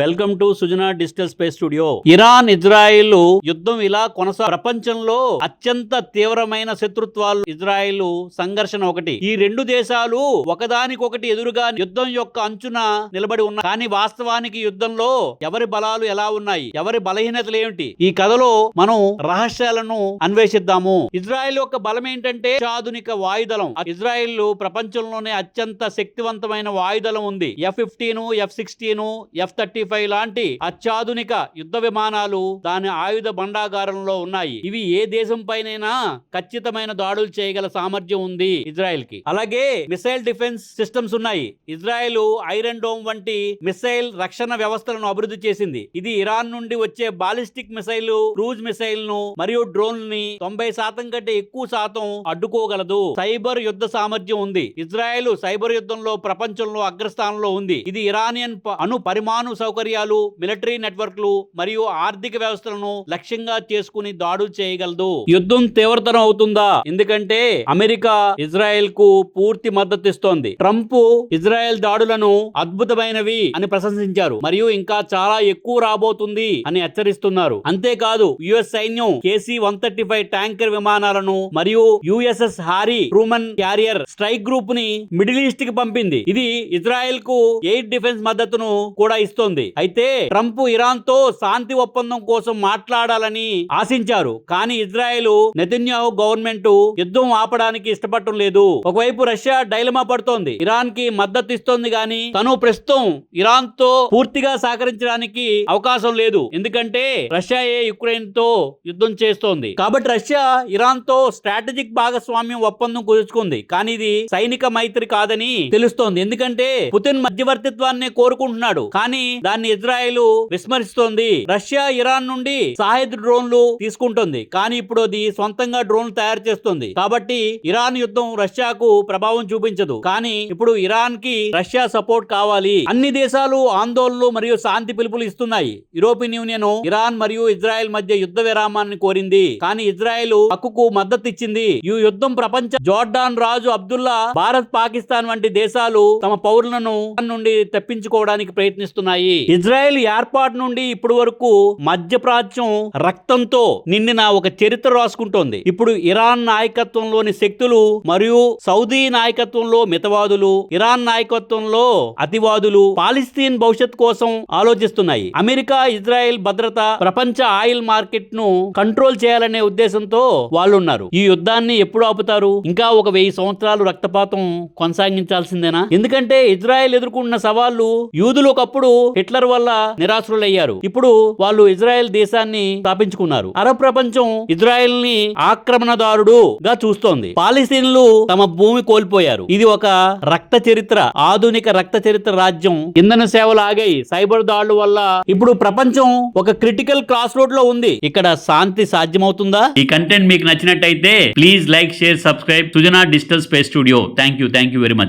Welcome to Sujana digital space studio. Iran Israel యుద్ధం ఇలా కొనసా ప్రపంచంలో అత్యంత తీవ్రమైన శత్రుత్వాలు ఇజ్రాయిల్ సంఘర్షణ ఒకటి. ఈ రెండు దేశాలు ఒకదానికొకటి ఎదురుగా యుద్ధం యొక్క అంచున నిలబడి ఉన్నాయి కానీ వాస్తవానికి యుద్ధంలో ఎవరి బలాలు ఎలా ఉన్నాయి? ఎవరి బలహీనతలు ఏమిటి? ఈ కథలో మనం రహస్యాలను అన్వేషిద్దాము. ఇజ్రాయిల్ యొక్క బలం ఏంటంటే ఆధునిక వాయుదళం. ఇజ్రాయిల్ ప్రపంచంలోనే అత్యంత శక్తివంతమైన వాయుదళం ఉంది. F fifteen F sixteen F thirty five లాంటి అత్యాధునిక యుద్ధ విమానాలు దాని ఆయుధ భండాగారంలో ఉన్నాయి. ఇవి ఏ దేశం పైనైనా ఖచ్చితమైన దాడులు చేయగల సామర్థ్యం ఉంది ఇజ్రాయెల్కి అలాగే మిసైల్ డిఫెన్స్ సిస్టమ్స్ ఉన్నాయి. ఇజ్రాయెల్ ఐరన్ డోమ్ వంటి మిసైల్ రక్షణ వ్యవస్థలను అభివృద్ధి చేసింది. ఇది ఇరాన్ నుండి వచ్చే బాలిస్టిక్ మిసైల్ క్రూజ్ మిసైల్ను మరియు డ్రోన్ని తొంభై శాతం కంటే ఎక్కువ శాతం అడ్డుకోగలదు. సైబర్ యుద్ధ సామర్థ్యం ఉంది. ఇజ్రాయెల్ సైబర్ యుద్ధంలో ప్రపంచంలో అగ్రస్థానంలో ఉంది. ఇది ఇరానియన్ అను అణు పరిమాణు సౌకర్యాలు మిలిటరీ నెట్వర్క్లు మరియు ఆర్థిక వ్యవస్థలను లక్ష్యంగా చేసుకుని దాడులు చేయగలదు. యుద్ధం తీవ్రతరం అవుతుందా? ఎందుకంటే అమెరికా ఇజ్రాయెల్కు పూర్తి మద్దతు ఇస్తోంది. ట్రంప్ ఇజ్రాయెల్ దాడులను అద్భుతమైనవి అని ప్రశంసించారు మరియు ఇంకా చాలా ఎక్కువ రాబోతుంది అని హెచ్చరిస్తున్నారు. అంతేకాదు యుఎస్ సైన్యం KC one thirty five tanker విమానాలను మరియు USS Harry Truman carrier strike గ్రూప్ని మిడిల్ ఈస్ట్కి పంపింది. ఇది ఇజ్రాయెల్కు ఎయిర్ డిఫెన్స్ మద్దతును కూడా ఇస్తోంది. అయితే ట్రంప్ ఇరాన్తో శాంతి ఒప్పందం కోసం మాట్లాడాలని ఆశించారు. కానీ ఇజ్రాయెల్ నెతన్యాహు గవర్నమెంట్ యుద్ధం ఆపడానికి ఇష్టపడటం లేదు. ఒకవైపు రష్యా డైలమా పడుతోంది. ఇరాన్కి మద్దతు ఇస్తోంది గాని తను ప్రస్తుతం ఇరాన్తో పూర్తిగా సహకరించడానికి అవకాశం లేదు. ఎందుకంటే రష్యాయే యుక్రెయిన్తో యుద్ధం చేస్తోంది. కాబట్టి రష్యా ఇరాన్తో స్ట్రాటజిక్ భాగస్వామ్యం ఒప్పందం కుదుర్చుకుంది. కానీ ఇది సైనిక మైత్రి కాదని తెలుస్తోంది. ఎందుకంటే పుతిన్ మధ్యవర్తిత్వాన్ని కోరుకుంటున్నాడు. కానీ దాన్ని ఇజ్రాయెల్ విస్మరిస్తోంది. రష్యా ఇరాన్ నుండి సాయుధ డ్రోన్లు తీసుకుంటుంది. కానీ ఇప్పుడు అది సొంతంగా డ్రోన్లు తయారు చేస్తుంది. కాబట్టి ఇరాన్ యుద్ధం రష్యాకు ప్రభావం చూపించదు. కానీ ఇప్పుడు ఇరాన్కి రష్యా సపోర్ట్ కావాలి. అన్ని దేశాలు ఆందోళనలు మరియు శాంతి పిలుపులు ఇస్తున్నాయి. యూరోపియన్ యూనియన్ ఇరాన్ మరియు ఇజ్రాయెల్ మధ్య యుద్ధ విరామాన్ని కోరింది. కానీ ఇజ్రాయెల్ హక్కుకు మద్దతు ఇచ్చింది. ఈ యుద్ధం ప్రపంచ జోర్డాన్ రాజు అబ్దుల్లా భారత్ పాకిస్తాన్ వంటి దేశాలు తమ పౌరులను నుండి తప్పించుకోవడానికి ప్రయత్నిస్తున్నాయి. ఇజ్రాయెల్ ఏర్పాటు నుండి ఇప్పుడు వరకు మధ్యప్రాచ్యం రక్తంతో నిండిన ఒక చరిత్ర రాసుకుంటోంది. ఇప్పుడు ఇరాన్ నాయకత్వంలోని శక్తులు మరియు సౌదీ నాయకత్వంలో మితవాదులు ఇరాన్ నాయకత్వంలో అతివాదులు పాలిస్తీన్ భవిష్యత్ కోసం ఆలోచిస్తున్నాయి. అమెరికా ఇజ్రాయెల్ భద్రత ప్రపంచ ఆయిల్ మార్కెట్ను కంట్రోల్ చేయాలనే ఉద్దేశంతో వాళ్ళున్నారు. ఈ యుద్ధాన్ని ఎప్పుడు ఆపుతారు? ఇంకా ఒక వెయ్యి సంవత్సరాలు రక్తపాతం కొనసాగించాల్సిందేనా? ఎందుకంటే ఇజ్రాయెల్ ఎదుర్కొన్న సవాళ్ళు యూదులు ఒకప్పుడు హిట్లర్ వల్ల నిరాశ్రులయ్యారు. ఇప్పుడు వాళ్ళు ఇజ్రాయెల్ దేశాన్ని స్థాపించుకున్నారు. అరబ్ ప్రపంచం ఇజ్రాయెల్ని ఆక్రమణదారుడుగా చూస్తోంది. పాలిస్తీన్లు తమ భూమి కోల్పోయారు. ఇది ఒక రక్త చరిత్ర ఆధునిక రక్త చరిత్ర రాజ్యం. ఇంధన సేవలు ఆగాయి సైబర్ దాడుల వల్ల ఇప్పుడు ప్రపంచం ఒక క్రిటికల్ క్రాస్ రోడ్లో ఉంది. ఇక్కడ శాంతి సాధ్యమవుతుందా? ఈ కంటెంట్ మీకు నచ్చినట్టయితే please like share subscribe. Sujana digital space studio. Thank you thank you very much.